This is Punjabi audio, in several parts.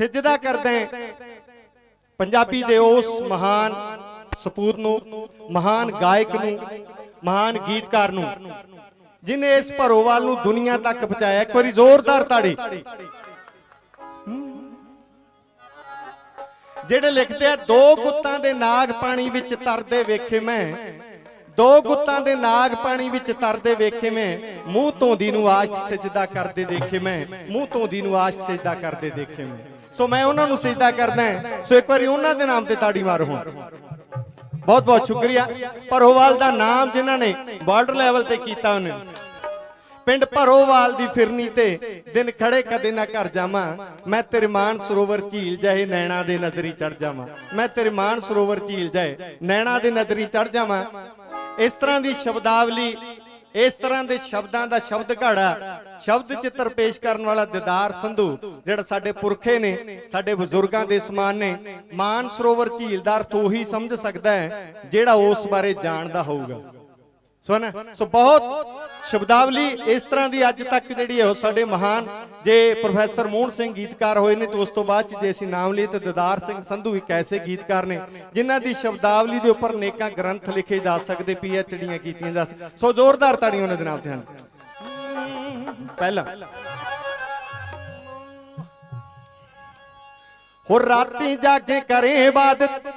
ਸਿਜਦਾ ਕਰਦੇ। ਪੰਜਾਬੀ ਦੇ ਉਸ ਮਹਾਨ ਸਪੂਤ ਨੂੰ, ਮਹਾਨ ਗਾਇਕ ਨੂੰ, ਮਹਾਨ ਗੀਤਕਾਰ ਨੂੰ, ਜਿਨੇ ਇਸ ਭਰੋਵਾਲ ਨੂੰ ਦੁਨੀਆ ਤੱਕ ਪਹੁੰਚਾਇਆ। ਇੱਕ ਵਾਰੀ ਜ਼ੋਰਦਾਰ ਤਾੜੀ। ਜਿਹੜੇ ਲਿਖਦੇ ਆ, ਦੋ ਗੁੱਤਾਂ ਦੇ ਨਾਗ ਪਾਣੀ ਵਿੱਚ ਤਰਦੇ ਵੇਖੇ ਮੈਂ। ਦੋ ਗੁੱਤਾਂ ਦੇ ਨਾਗ ਪਾਣੀ ਵਿੱਚ ਤਰਦੇ ਵੇਖੇ ਮੈਂ। ਮੂੰਹ ਧੋਂਦੀ ਨੂੰ ਆਸ਼ਕ ਸਜਦਾ ਕਰਦੇ ਦੇਖੇ ਮੈਂ। ਮੂੰਹ ਧੋਂਦੀ ਨੂੰ ਆਸ਼ਕ ਸਜਦਾ ਕਰਦੇ ਦੇਖੇ ਮੈਂ। ਸੋ ਮੈਂ ਉਹਨਾਂ ਨੂੰ ਸਜਦਾ ਕਰਦਾ ਸੋ ਇੱਕ ਵਾਰੀ ਉਹਨਾਂ ਦੇ ਨਾਮ ਤੇ ਤਾੜੀ ਮਾਰੋ ਹੁਣ। ਬਹੁਤ ਬਹੁਤ ਸ਼ੁਕਰੀਆ। ਭਰੋਵਾਲ ਦਾ ਨਾਮ ਜਿਨ੍ਹਾਂ ਨੇ ਬਾਰਡਰ ਲੈਵਲ ਤੇ ਕੀਤਾ ਉਹਨੇ। ਪਿੰਡ ਭਰੋਵਾਲ ਦੀ ਫਿਰਨੀ ਤੇ ਦਿਨ ਖੜੇ ਕਦੇ ਨਾ ਘਰ ਜਾਵਾਂ। ਮੈਂ ਤੇਰੇ ਮਾਨ ਸਰੋਵਰ ਝੀਲ ਜਾਏ, ਨੈਣਾ ਦੇ ਨਜ਼ਰੀ ਚੜ ਜਾਵਾਂ। ਮੈਂ ਤੇਰੇ ਮਾਨ ਸਰੋਵਰ ਝੀਲ ਜਾਏ, ਨੈਣਾ ਦੇ ਨਜ਼ਰੀ ਚੜ ਜਾਵਾਂ। ਇਸ ਤਰ੍ਹਾਂ ਦੀ ਸ਼ਬਦਾਵਲੀ, ਇਸ ਤਰ੍ਹਾਂ ਦੇ ਸ਼ਬਦਾਂ ਦਾ ਸ਼ਬਦ ਘਾੜਾ ਸ਼ਬਦ ਚਿੱਤਰ ਪੇਸ਼ ਕਰਨ ਵਾਲਾ ਦਿਦਾਰ ਸੰਧੂ, ਜਿਹੜਾ ਸਾਡੇ ਪੁਰਖੇ ਨੇ, ਸਾਡੇ ਬਜ਼ੁਰਗਾਂ ਦੇ ਸਮਾਨ ਨੇ, ਮਾਨ ਸਰੋਵਰ ਝੀਲ ਦਾ ਅਰਥ ਉਹੀ ਸਮਝ ਸਕਦਾ ਹੈ, ਜਿਹੜਾ ਉਸ ਬਾਰੇ ਜਾਣਦਾ ਹੋਊਗਾ। ਸੋ ਸੋ ਬਹੁਤ ਸ਼ਬਦਾਵਲੀ ਇਸ ਤਰ੍ਹਾਂ ਦੀ ਅੱਜ ਤੱਕ ਜਿਹੜੀ ਹੈ ਉਹ ਸਾਡੇ ਮਹਾਨ, ਜੇ ਪ੍ਰੋਫੈਸਰ ਮੋਹਨ ਸਿੰਘ ਗੀਤਕਾਰ ਹੋਏ ਨੇ, ਤੇ ਉਸ ਤੋਂ ਬਾਅਦ ਚ ਜੇ ਅਸੀਂ ਨਾਮ ਲਈਏ, ਤਾਂ ਦਦਾਰ ਸਿੰਘ ਸੰਧੂ ਇੱਕ ਐਸੇ ਗੀਤਕਾਰ ਨੇ, ਜਿਨ੍ਹਾਂ ਦੀ ਸ਼ਬਦਾਵਲੀ ਦੇ ਉੱਪਰ ਨੇਕਾਂ ਗ੍ਰੰਥ ਲਿਖੇ ਜਾ ਸਕਦੇ ਪੀਐਚਡੀਆਂ ਕੀਤੀਆਂ ਜਾ ਸਕ- ਸੋ ਜ਼ੋਰਦਾਰ ਤਾੜੀਆਂ ਉਹਨਾਂ ਦੇ ਨਾਮ ਤੇ ਹਨ। ਪਹਿਲਾ। ਹੋ ਰਾਤੀ ਜਾਗ ਕਰੇ ਇਬਾਦਤ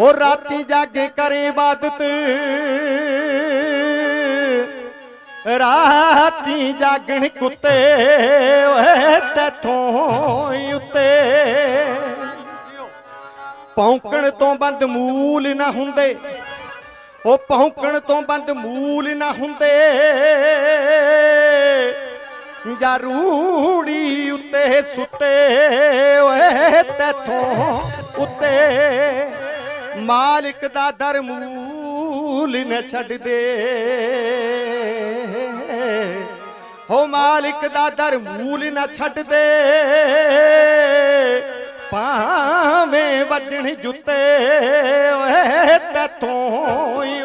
ਹੋ ਰਾਤੀ ਜਾਗ ਕਰੇ ਇਬਾਦਤ ਰਾਤੀ ਜਾਗਣ ਕੁੱਤੇ, ਓਏ ਤੇਥੋਂ ਉੱਤੇ। ਪੌਂਕਣ ਤੋਂ ਬੰਦ ਮੂਲ ਨਾ ਹੁੰਦੇ। ਉਹ ਪੌਂਕਣ ਤੋਂ ਬੰਦ ਮੂਲ ਨਾ ਹੁੰਦੇ। ਜਾਂ ਰੂੜੀ ਉੱਤੇ ਸੁੱਤੇ ਓਏ ਤੇਥੋਂ ਉੱਤੇ। ਮਾਲਕ ਦਾ ਦਰ ਮੂਲ ਛੱਡ ਦੇ। ਹੋ ਮਾਲਿਕ ਦਾ ਦਰ ਮੂਲ ਨਾ ਛੱਡਦੇ ਭਾਵੇਂ ਵੱਜਣ ਜੁੱਤੇ ਓਏ ਤੇਥੋਂ ਹੀ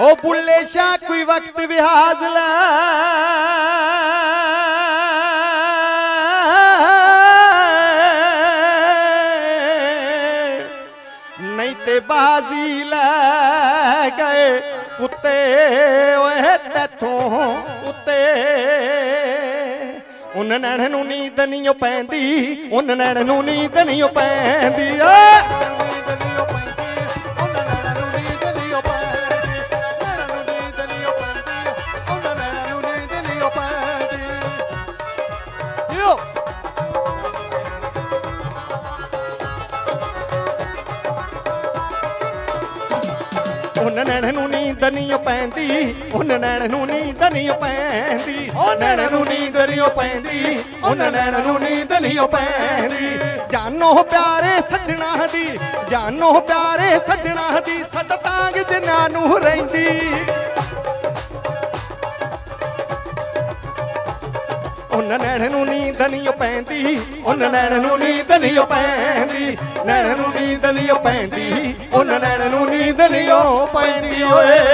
ਓ ਬੁੱਲੇ ਸ਼ਾ ਕੋਈ ਵਕਤ ਵਿਹਾਜ਼ ਲੈ ਨਹੀਂ ਤੇ ਬਾਜ਼ੀ ਲੈ ਗਏ ਉੱਤੇ ਓਏ ਤੇਥੋਂ ਉੱਤੇ ਉਨ ਨੈਣ ਨੂੰ ਨੀਂਦ ਨਹੀਂ ਪੈਂਦੀ, ਉਨ ਨੈਣ ਨੂੰ ਨੀਂਦ ਨਹੀਂ ਪੈਂਦੀ, ਓਏ। ਪੈਂਦੀ ਉਨ ਨੈਣ ਨੂੰ ਨੀਂਦ ਨਹੀਂ ਪੈਂਦੀ। ਓ ਨੈਣ ਨੂੰ ਨੀਂਦ ਨਹੀਂ ਪੈਂਦੀ ਉਨ ਨੈਣ ਨੂੰ ਨੀਂਦ ਨਹੀਂ ਪੈਂਦੀ। ਜਾਨੋ ਪਿਆਰੇ ਸੱਜਣਾ ਦੀ, ਜਾਨੋ ਪਿਆਰੇ ਸੱਜਣਾ ਦੀ, ਸੱਤ ਤਾਂਗ ਜਿਨ੍ਹਾਂ ਨੂੰ ਰਹਿੰਦੀ। ਉਨ ਨੈਣ ਨੂੰ ਨੀਂਦ ਨਹੀਂ ਪੈਂਦੀ ਉਨ ਨੈਣ ਨੂੰ ਨੀਂਦ ਨਹੀਂ ਪੈਂਦੀ। ਨੈਣ ਨੂੰ ਨੀਂਦ ਨਹੀਂ ਪੈਂਦੀ ਉਨ ਨੈਣ ਨੂੰ ਨੀਂਦ ਨਹੀਂ ਪੈਂਦੀ, ਓਏ।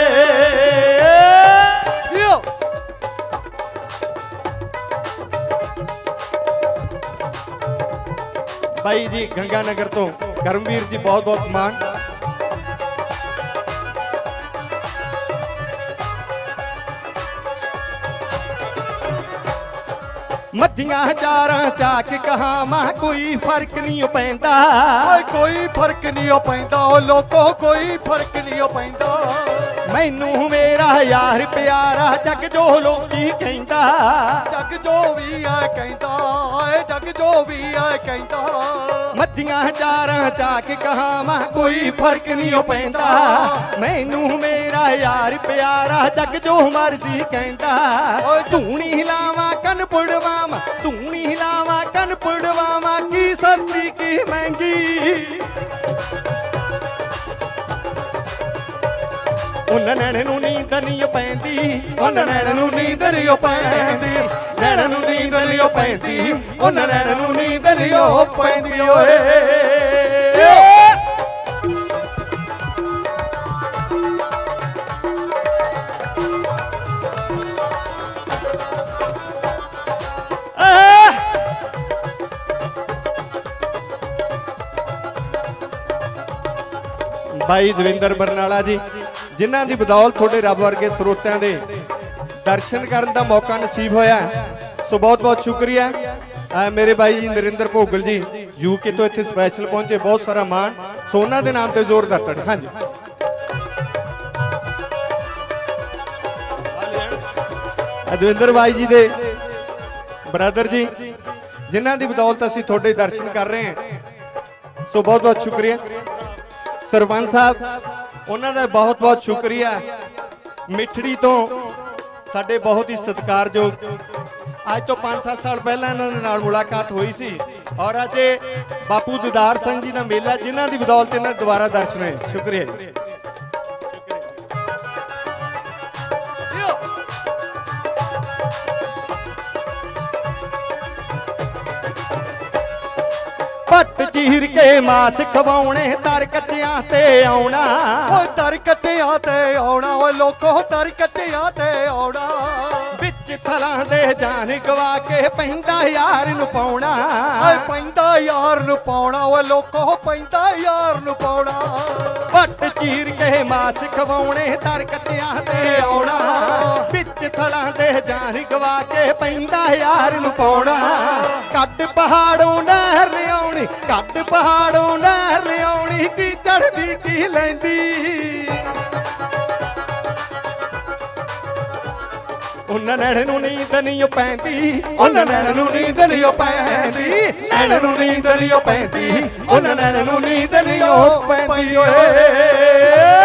ਬਾਈ ਜੀ ਗੰਗਾ ਨਗਰ ਤੋਂ ਕਰਮਵੀਰ ਜੀ ਬਹੁਤ ਬਹੁਤ ਮਾਨ ਮੱਝੀਆਂ ਹਜ਼ਾਰਾਂ ਚਾਕ ਕਹਾਵਾਂ ਕੋਈ ਫ਼ਰਕ ਨਹੀਂ ਪੈਂਦਾ ਓਏ ਕੋਈ ਫ਼ਰਕ ਨਹੀਂ ਉਹ ਪੈਂਦਾ ਓ ਲੋਕੋ ਕੋਈ ਫ਼ਰਕ ਨਹੀਂ ਉਹ ਪੈਂਦਾ ਮੈਨੂੰ ਮੇਰਾ ਯਾਰ ਪਿਆਰਾ ਜੱਗ ਜੋ ਲੋਕੀ ਕਹਿੰਦਾ। ਜੱਗ ਜੋ ਵੀ ਆ ਕਹਿੰਦਾ ਏ ਜੱਗ ਜੋ ਵੀ ਆ ਕਹਿੰਦਾ। ਮੱਝੀਆਂ ਹਜ਼ਾਰਾਂ ਚਾਕ ਕਹਾਵਾਂ ਕੋਈ ਫ਼ਰਕ ਨਹੀਂ ਪੈਂਦਾ। ਮੈਨੂੰ ਮੇਰਾ ਯਾਰ ਪਿਆਰਾ ਜੱਗ ਜੋ ਮਰਜ਼ੀ ਕਹਿੰਦਾ। ਓਏ ਧੂਣੀ ਹਿਲਾਵਾਂ ਕੰਨ ਪੁੜਵਾਵਾਂ ਧੂਣੀ ਹਿਲਾਵਾਂ ਕੰਨ ਪੁੜਵਾਵਾਂ ਕੀ ਸਸਤੀ ਕੀ ਮਹਿੰਗੀ। ਉਹ ਨੈਣ ਨੂੰ ਨੀਂਦ ਨਹੀਂ ਪੈਂਦੀ। ਉਹ ਨੈਣ ਨੂੰ ਨੀਂਦ ਨਹੀਂ ਪੈਂਦੀ। ਨੈਣ ਨੂੰ ਨੀਂਦ ਨਹੀਂ ਪੈਂਦੀ। ਉਹ ਨੈਣ ਨੂੰ ਨੀਂਦ ਨਹੀਂ ਪੈਂਦੀ ਓਏ। ਬਾਈ ਦਵਿੰਦਰ ਬਰਨਾਲਾ ਜੀ। ਜਿਨ੍ਹਾਂ ਦੀ ਬਦੌਲਤ ਤੁਹਾਡੇ ਰੱਬ ਵਰਗੇ ਸਰੋਤਿਆਂ ਦੇ ਦਰਸ਼ਨ ਕਰਨ ਦਾ ਮੌਕਾ ਨਸੀਬ ਹੋਇਆ ਸੋ ਬਹੁਤ ਬਹੁਤ ਸ਼ੁਕਰੀਆ। ਮੇਰੇ ਭਾਈ ਜੀ ਨਰਿੰਦਰ ਭੋਗਲ ਜੀ ਯੂਕੇ ਤੋਂ ਇੱਥੇ ਸਪੈਸ਼ਲ ਪਹੁੰਚੇ, ਬਹੁਤ ਸਾਰਾ ਮਾਣ। ਸੋ ਉਹਨਾਂ ਦੇ ਨਾਮ ਤੇ ਜ਼ੋਰਦਾਰ ਤਾੜੀ ਹਾਂਜੀ। ਅਦਵਿੰਦਰ ਦਵਿੰਦਰ ਭਾਈ ਜੀ ਦੇ ਬ੍ਰਦਰ ਜੀ, ਜਿਨ੍ਹਾਂ ਦੀ ਬਦੌਲਤ ਅਸੀਂ ਤੁਹਾਡੇ ਦਰਸ਼ਨ ਕਰ ਰਹੇ ਹਾਂ। ਸੋ ਬਹੁਤ ਬਹੁਤ ਸ਼ੁਕਰੀਆ। ਸਰਪੰਚ ਸਾਹਿਬ ਉਹਨਾਂ ਦਾ ਬਹੁਤ ਬਹੁਤ ਸ਼ੁਕਰੀਆ। ਮਿੱਠੜੀ ਤੋਂ ਸਾਡੇ ਬਹੁਤ ਹੀ ਸਤਿਕਾਰਯੋਗ। ਅੱਜ ਤੋਂ 5-7 ਸਾਲ ਪਹਿਲਾਂ ਇਹਨਾਂ ਦੇ ਨਾਲ ਮੁਲਾਕਾਤ ਹੋਈ ਸੀ ਔਰ ਅੱਜ ਬਾਪੂ ਦਿਦਾਰ ਸਿੰਘ ਜੀ ਦਾ ਮੇਲਾ ਜਿਨ੍ਹਾਂ ਦੀ ਬਦੌਲਤ ਇਹਨਾਂ ਦੁਬਾਰਾ ਦਰਸ਼ਨ ਹੋਏ। ਸ਼ੁਕਰੀਆ ਜੀ। ਚੀਰ ਕੇ ਮਾਸ ਖਵਾਉਣੇ ਤਰ ਕੱਚਿਆਂ ਤੇ ਆਉਣਾ। ਓਏ ਦਰ ਕੱਟਿਆਂ ਤੇ ਆਉਣਾ ਓਏ ਲੋਕੋ ਦਰ ਕੱਟਿਆਂ ਤੇ ਆਉਣਾ। ਵਿੱਚ ਥਲਾਂ ਦੇ ਜਾਨ ਗਵਾ ਕੇ ਪੈਂਦਾ ਯਾਰ ਨੂੰ ਪਾਉਣਾ। ਓਏ ਪੈਂਦਾ ਯਾਰ ਨੂੰ ਪਾਉਣਾ ਓਏ ਲੋਕੋ ਪੈਂਦਾ ਯਾਰ ਨੂੰ ਪਾਉਣਾ। ਪੱਟ ਚੀਰ ਕੇ ਮਾਸ ਖਵਾਉਣੇ ਤਰ ਕੱਚਿਆਂ ਤੇ ਆਉਣਾ। ਵਿੱਚ ਥਲਾਂ ਦੇ ਜਾਨ ਗਵਾ ਕੇ ਪੈਂਦਾ ਯਾਰ ਨੂੰ ਪਾਉਣਾ। ਕੱਟ ਪਹਾੜੋਂ ਪਹਾੜੋਂ ਨਹਿਰ ਲਿਆਉਣੀ, ਕੀ ਚੜਦੀ ਕੀ ਲੈਂਦੀ? ਉਹਨਾਂ ਨੈਣ ਨੂੰ ਨੀਂਦ ਨਹੀਂ ਪੈਂਦੀ ਉਹਨਾਂ ਨੈਣ ਨੂੰ ਨੀਂਦ ਨਹੀਂ ਓ ਪੈਂਦੀ ਨੈਣ ਨੂੰ ਨੀਂਦ ਨਹੀਂ ਓ ਪੈਂਦੀ ਉਹਨਾਂ ਨੈਣ ਨੂੰ ਨੀਂਦ ਨਹੀਂ ਓ ਪੈਂਦੀ, ਓਏ।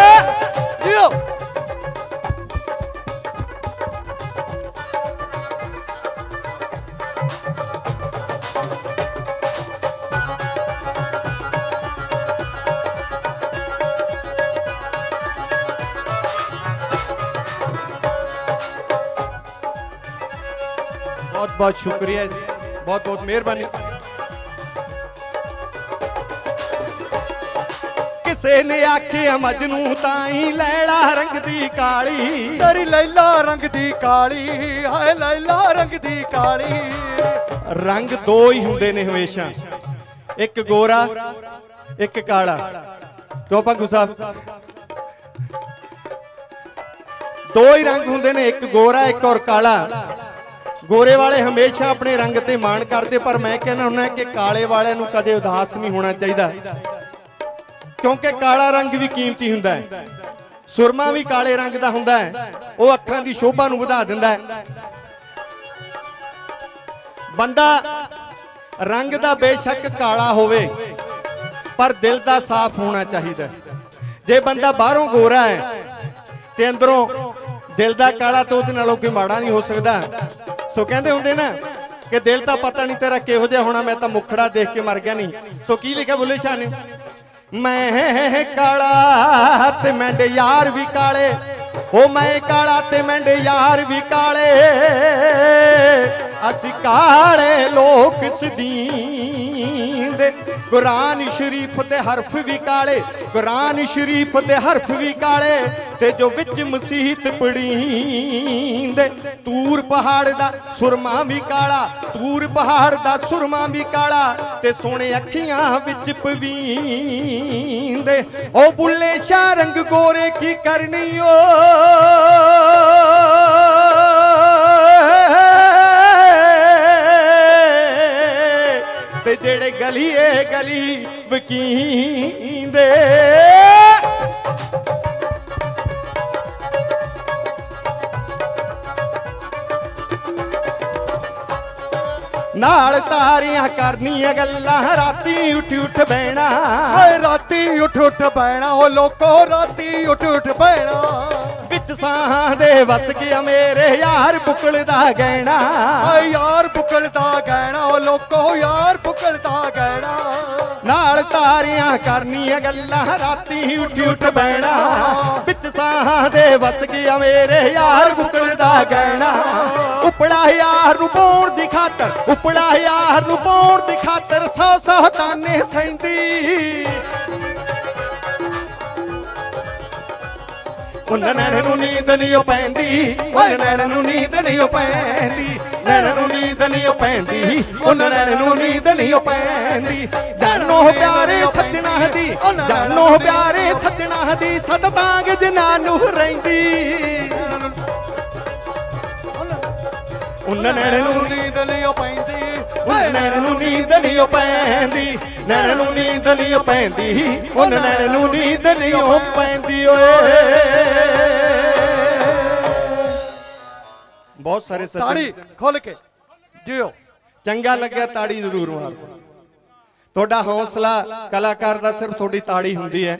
ਬਹੁਤ ਸ਼ੁਕਰੀਆ ਜੀ ਬਹੁਤ ਬਹੁਤ ਮਿਹਰਬਾਨੀ ਕਿਸੇ ਨੇ ਆਖਿਆ ਮਜਨੂ ਤਾਈ ਲੈਲਾ ਰੰਗ ਕਾਲੀ ਤੇਰੀ ਲੈਲਾ ਰੰਗ ਕਾਲੀ ਹਾਏ ਲੈਲਾ ਰੰਗ ਕਾਲੀ ਰੰਗ ਦੋ ਹੀ ਹੁੰਦੇ ਨੇ ਹਮੇਸ਼ਾ ਇੱਕ ਗੋਰਾ ਇੱਕ ਕਾਲਾ ਕਿਉਂ ਪੰਗੂ ਸਾਹਿਬ ਦੋ ਹੀ ਰੰਗ ਹੁੰਦੇ ਨੇ ਇੱਕ ਗੋਰਾ ਇੱਕ ਔਰ ਕਾਲਾ ਗੋਰੇ ਵਾਲੇ ਹਮੇਸ਼ਾ ਆਪਣੇ ਰੰਗ ਤੇ ਮਾਣ ਕਰਦੇ, ਪਰ ਮੈਂ ਕਹਿੰਦਾ ਹੁੰਦਾ ਕਿ ਕਾਲੇ ਵਾਲਿਆਂ ਨੂੰ ਕਦੇ ਉਦਾਸ ਨਹੀਂ ਹੋਣਾ ਚਾਹੀਦਾ। ਕਿਉਂਕਿ ਕਾਲਾ ਰੰਗ ਵੀ ਕੀਮਤੀ ਹੁੰਦਾ ਹੈ। ਸੁਰਮਾ ਵੀ ਕਾਲੇ ਰੰਗ ਦਾ ਹੁੰਦਾ ਹੈ। ਉਹ ਅੱਖਾਂ ਦੀ ਸ਼ੋਭਾ ਨੂੰ ਵਧਾ ਦਿੰਦਾ ਹੈ। ਬੰਦਾ ਰੰਗ ਦਾ ਬੇਸ਼ੱਕ ਕਾਲਾ ਹੋਵੇ, ਪਰ ਦਿਲ ਦਾ ਸਾਫ਼ ਹੋਣਾ ਚਾਹੀਦਾ ਜੇ ਬੰਦਾ ਬਾਹਰੋਂ ਗੋਰਾ ਹੈ ਤੇ ਅੰਦਰੋਂ ਦਿਲ ਦਾ ਕਾਲਾ ਤਾਂ ਉਹਦੇ ਨਾਲੋਂ ਕੋਈ ਮਾੜਾ ਨਹੀਂ ਹੋ ਸਕਦਾ। ਸੋ ਕਹਿੰਦੇ ਹੁੰਦੇ ਨਾ ਕਿ ਦਿਲ ਦਾ ਪਤਾ ਨਹੀਂ ਤੇਰਾ ਕਿਹੋ ਜਿਹਾ ਹੋਣਾ, ਮੈਂ ਤਾਂ ਮੁਖੜਾ ਦੇਖ ਕੇ ਮਰ ਗਿਆ ਨਹੀਂ ਸੋ ਕੀ ਲਿਖਿਆ ਬੁੱਲੇ ਸ਼ਾਹ ਨੇ? ਮੈਂ ਕਾਲਾ ਤੇ ਮੈਂਡੇ ਯਾਰ ਵੀ ਕਾਲੇ ਉਹ ਮੈਂ ਕਾਲਾ ਤੇ ਮੈਂਡੇ ਯਾਰ ਵੀ ਕਾਲੇ। ਅਸੀਂ ਕਾਲੇ ਲੋਕ ਸਦੀਂਦੇ, ਕੁਰਾਨ ਸ਼ਰੀਫ ਦੇ ਹਰਫ ਵੀ ਕਾਲੇ, ਕੁਰਾਨ ਸ਼ਰੀਫ ਦੇ ਹਰਫ ਵੀ ਕਾਲੇ, ਤੇ ਜੋ ਵਿੱਚ ਮਸੀਹਤ ਪੜੀਂਦੇ ਤੂਰ ਪਹਾੜ ਦਾ ਸੁਰਮਾ ਵੀ ਕਾਲਾ, ਤੂਰ ਪਹਾੜ ਦਾ ਸੁਰਮਾ ਵੀ ਕਾਲਾ ਤੇ ਸੋਹਣੇ ਅੱਖੀਆਂ ਵਿੱਚ ਪਵੀਂਦੇ ਉਹ ਬੁੱਲੇ ਸ਼ਾਹ, ਰੰਗ ਗੋਰੇ ਕੀ ਕਰਨੀ ਓ? ਤੇ ਜਿਹੜੇ ਗਲੀਏ ਗਲੀ ਵਕੀਂਦੇ ਨਾਲ ਤਾਰੀਆਂ ਕਰਨੀਆਂ ਗੱਲਾਂ ਰਾਤੀ ਉੱਠ ਉੱਠ ਬਹਿਣਾ। ਹਾਏ ਰਾਤੀ ਉੱਠ ਉੱਠ ਬੈਣਾ ਓ ਲੋਕੋ ਰਾਤੀ ਉੱਠ ਉੱਠ ਬੈਣਾ ਵਿੱਚ ਸਾਹਾਂ ਦੇ ਵਸ ਗਿਆ ਮੇਰੇ ਯਾਰ ਬੁਕਲ ਦਾ ਗਹਿਣਾ। ਹਾਏ ਯਾਰ ਬੁਕਲਦਾ ਗਹਿਣਾ ਓ ਲੋਕੋ ਯਾਰ ਬੁਕਲਦਾ ਗਹਿਣਾ। ਨਾਲ ਤਾਰੀਆਂ ਕਰਨੀਆਂ ਗੱਲਾਂ, ਰਾਤੀ ਉੱਠ ਉੱਠ ਬਹਿਣਾ। ਵਿੱਚ ਸਾਹਾਂ ਦੇ ਵਸ ਗਿਆ ਮੇਰੇ ਯਾਰ ਬੁਕਲ ਦਾ ਗਹਿਣਾ। ਉਪੜਾ ਯਾਰ ਨੂੰ ਪਾਉਣ ਦੀ ਖਾਤਰ ਉਪੜਾ ਯਾਰ ਨੂੰ ਪਾਉਣ ਦੀ ਖਾਤਰ ਸੌ ਸੌ ਤਾਨੇ ਸੈਂਦੀ ਉਹਨਾਂ ਨੈਣ ਨੂੰ ਨੀਂਦ ਨਹੀਂ ਪੈਂਦੀ। ਉਹਨਾਂ ਨੈਣ ਨੂੰ ਨੀਂਦ ਨਹੀਂ ਪੈਂਦੀ। ਨੈਣ ਨੂੰ ਨੀਂਦ ਨਹੀਂ ਪੈਂਦੀ। ਉਹਨਾਂ ਨੈਣ ਨੂੰ ਨੀਂਦ ਨਹੀਂ ਪੈਂਦੀ। ਜਾਨੋ ਪਿਆਰੇ ਸੱਜਣਾ ਦੀ ਜਾਨੋ ਪਿਆਰੇ ਸੱਜਣਾ ਦੀ ਸਤ ਤਾਂਗ ਜਿਨ੍ਹਾਂ ਨੂੰ ਰਹਿੰਦੀ ਉਹਨਾਂ ਨੈਣ ਨੂੰ ਨੀਂਦ ਨਹੀਂ ਪੈਂਦੀ। ਉਹਨਾਂ ਨੈਣ ਨੂੰ ਨੀਂਦ ਨਹੀਂ ਓ ਪੈਂਦੀ ਨੈਣ ਨੂੰ ਨੀਂਦ ਨਹੀਂ ਓ ਪੈਂਦੀ। ਉਹਨਾਂ ਨੈਣ ਨੂੰ ਨੀਂਦ ਨਹੀਂ ਓ ਪੈਂਦੀ ਓਏ। ਬਹੁਤ ਸਾਰੇ ਸੱਜਣ ਤਾੜੀ ਖੁੱਲ ਕੇ ਜਿਓ। ਚੰਗਾ ਲੱਗਿਆ ਤਾੜੀ ਜ਼ਰੂਰ ਮਾਰ। ਤੁਹਾਡਾ ਹੌਸਲਾ ਕਲਾਕਾਰ ਦਾ ਸਿਰਫ ਤੁਹਾਡੀ ਤਾੜੀ ਹੁੰਦੀ ਹੈ।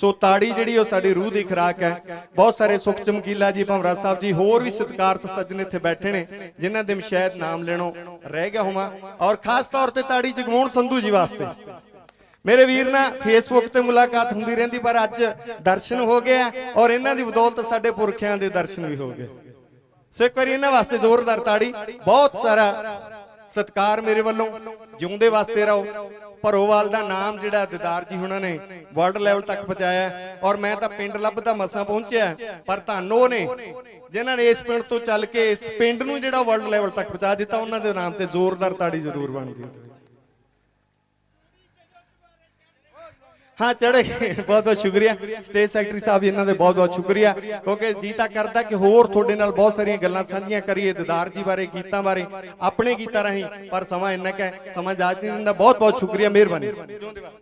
ਸੋ ਤਾੜੀ ਜਿਹੜੀ ਉਹ ਸਾਡੀ ਰੂਹ ਦੀ ਖੁਰਾਕ ਹੈ। ਬਹੁਤ ਸਾਰੇ ਸੁਖ ਚਮਕੀਲਾ ਜੀ ਭੰਵਰਾ ਸਾਹਿਬ ਜੀ, ਹੋਰ ਵੀ ਸਤਿਕਾਰਤ ਸੱਜਣ ਇੱਥੇ ਬੈਠੇ ਨੇ, ਜਿਨ੍ਹਾਂ ਦੇ ਸ਼ਾਇਦ ਨਾਮ ਲੈਣੋਂ ਰਹਿ ਗਿਆ ਹੋਵਾਂ। ਔਰ ਖਾਸ ਤੌਰ ਤੇ ਤਾੜੀ ਜਗਮੋਹਨ ਸੰਧੂ ਜੀ ਵਾਸਤੇ। ਮੇਰੇ ਵੀਰ ਨਾਲ ਫੇਸਬੁੱਕ ਤੇ ਮੁਲਾਕਾਤ ਹੁੰਦੀ ਰਹਿੰਦੀ, ਪਰ ਅੱਜ ਦਰਸ਼ਨ ਹੋ ਗਿਆ ਔਰ ਇਹਨਾਂ ਦੀ ਬਦੌਲਤ ਸਾਡੇ ਪੁਰਖਿਆਂ ਦੇ ਦਰਸ਼ਨ ਵੀ ਹੋ ਗਏ। ਸੋ ਇੱਕ ਵਾਰੀ ਇਹਨਾਂ ਵਾਸਤੇ ਜ਼ੋਰਦਾਰ ਤਾੜੀ। ਬਹੁਤ ਸਾਰਾ ਸਤਿਕਾਰ ਮੇਰੇ ਵੱਲੋਂ। ਜਿਉਂਦੇ ਵਾਸਤੇ ਰਹੋ। ਭਰੋਵਾਲ ਦਾ ਨਾਮ ਜਿਹੜਾ ਦਿਦਾਰ ਜੀ ਉਹਨਾਂ ਨੇ ਵਰਲਡ ਲੈਵਲ ਤੱਕ ਪਹੁੰਚਾਇਆ ਔਰ ਮੈਂ ਤਾਂ ਪਿੰਡ ਲੱਭਦਾ ਮਸਾਂ ਪਹੁੰਚਿਆ ਪਰ ਤੁਹਾਨੂੰ ਉਹ ਨੇ ਜਿਨ੍ਹਾਂ ਨੇ ਇਸ ਪਿੰਡ ਤੋਂ ਚੱਲ ਕੇ ਇਸ ਪਿੰਡ ਨੂੰ ਜਿਹੜਾ ਵਰਲਡ ਲੈਵਲ ਤੱਕ ਪਹੁੰਚਾ ਦਿੱਤਾ, ਉਹਨਾਂ ਦੇ ਨਾਮ ਤੇ ਜ਼ੋਰਦਾਰ ਤਾੜੀ ਜ਼ਰੂਰ ਬਣਦੀ ਹੈ ਹਾਂ ਚੜੇ ਬਹੁਤ ਬਹੁਤ ਸ਼ੁਕਰੀਆ। ਸਟੇਜ ਸੈਕਟਰੀ ਸਾਹਿਬ ਇਹਨਾਂ ਦੇ ਬਹੁਤ ਬਹੁਤ ਸ਼ੁਕਰੀਆ। ਕਿਉਂਕਿ ਜੀ ਤਾਂ ਕਰਦਾ ਕਿ ਹੋਰ ਤੁਹਾਡੇ ਨਾਲ ਬਹੁਤ ਸਾਰੀਆਂ ਗੱਲਾਂ ਸਾਂਝੀਆਂ ਕਰੀਏ, ਦਿਦਾਰ ਜੀ ਬਾਰੇ, ਗੀਤਾਂ ਬਾਰੇ, ਆਪਣੇ ਗੀਤਾਂ ਰਾਹੀਂ। ਪਰ ਸਮਾਂ ਇੰਨਾ ਕੁ ਹੈ, ਸਮਾਂ ਜਾਜ ਨਹੀਂ ਦਿੰਦਾ ਬਹੁਤ ਬਹੁਤ ਸ਼ੁਕਰੀਆ, ਮਿਹਰਬਾਨੀ।